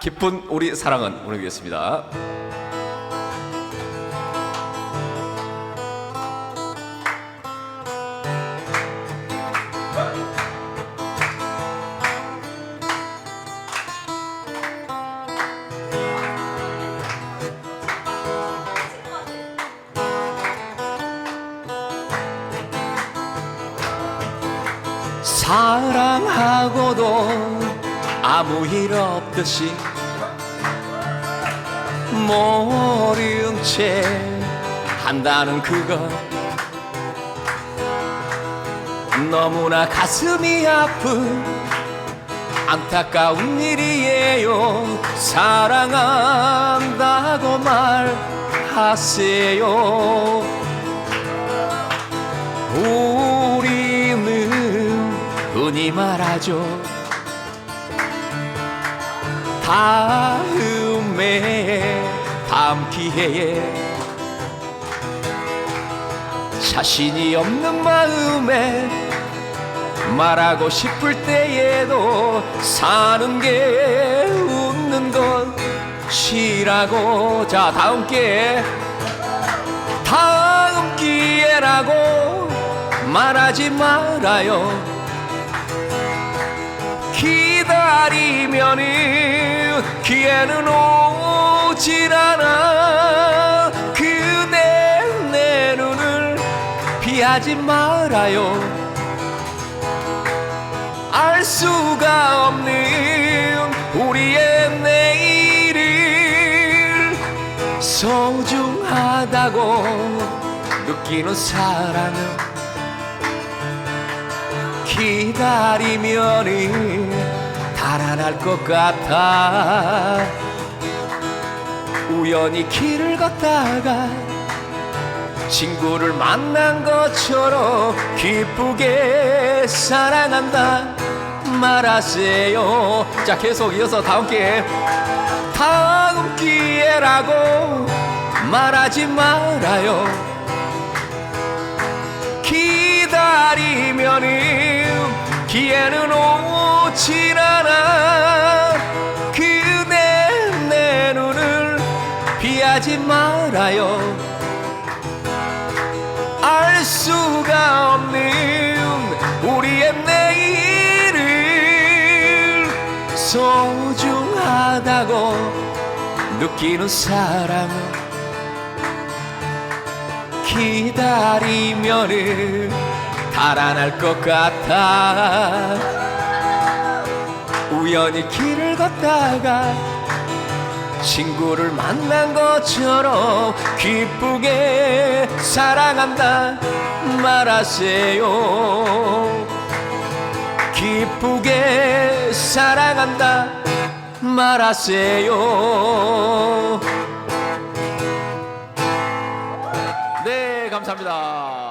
깊은 우리 사랑은 보내드리겠습니다. 사랑하고도 아무 일 없듯이 모른 채 한다는 그것. 너무나 가슴이 아픈 안타까운 일이에요. 사랑한다고 말하세요. 우리는 흔히 말하죠 다음에 다음 기회에 자신이 없는 마음에 말하고 싶을 때에도 사는 게 웃는 것이라고 자 다음 기회 다음 기회라고 말하지 말아요. 기다리면은 기회는 오질 않아. 그대 내 눈을 피하지 말아요. 알 수가 없는 우리의 내일을 소중하다고 느끼는 사랑은 기다리면은 달아날 것 같아. 우연히 길을 걷다가 친구를 만난 것처럼 기쁘게 사랑한다. 말하세요. 자 계속 이어서 다음 기회. 다음 기회라고 말하지 말아요 말아요. 알 수가 없는 우리의 내일을 소중하다고 느끼는 사람은 기다리면은 달아날 것 같아. 우연히 길을 걷다가 친구를 만난 것처럼 기쁘게 사랑한다 말하세요. 기쁘게 사랑한다 말하세요. 네 감사합니다